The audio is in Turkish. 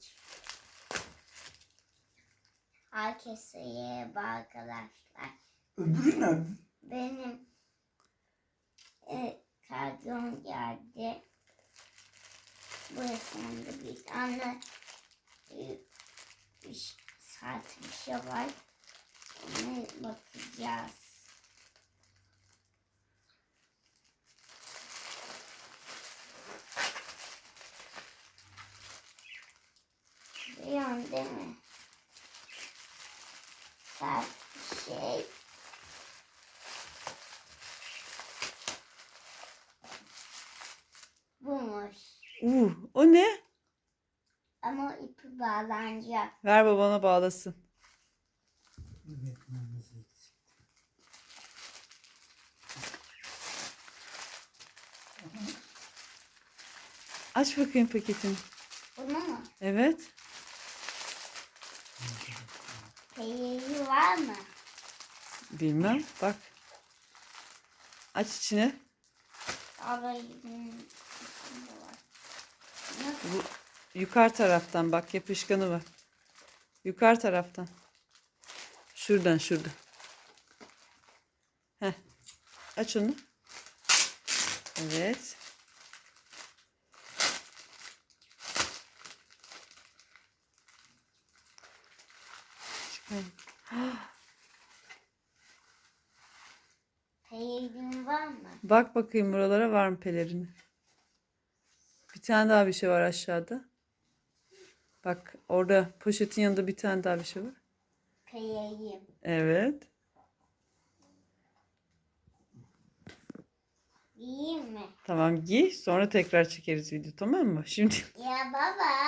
aç. Herkese merhaba arkadaşlar. Öbürü ne? Benim e, kargom geldi. Burasında bir tane e, bir saat bir şey var. Ona bakacağız. Biliyorsun değil mi? Saat bir şey. Bulmuş. Uh, o ne? Ama ipi bağlanacak. Ver babana bağlasın. Eksik. Aç bakayım paketini. Bunu mu? Evet. Peyniri var mı? Bilmem. Bak. Aç içine. Bu yukarı taraftan bak yapışkanı var. Yukarı taraftan. Şuradan şurada. Heh. Aç onu. Evet. Çıkar. Peynirin var mı? Bak bakayım buralara var mı pelerini? Bir tane daha bir şey var aşağıda. Bak orada poşetin yanında bir tane daha bir şey var. Peynirim. Evet. Giyeyim mi? Tamam giy sonra tekrar çekeriz video tamam mı? Şimdi Ya baba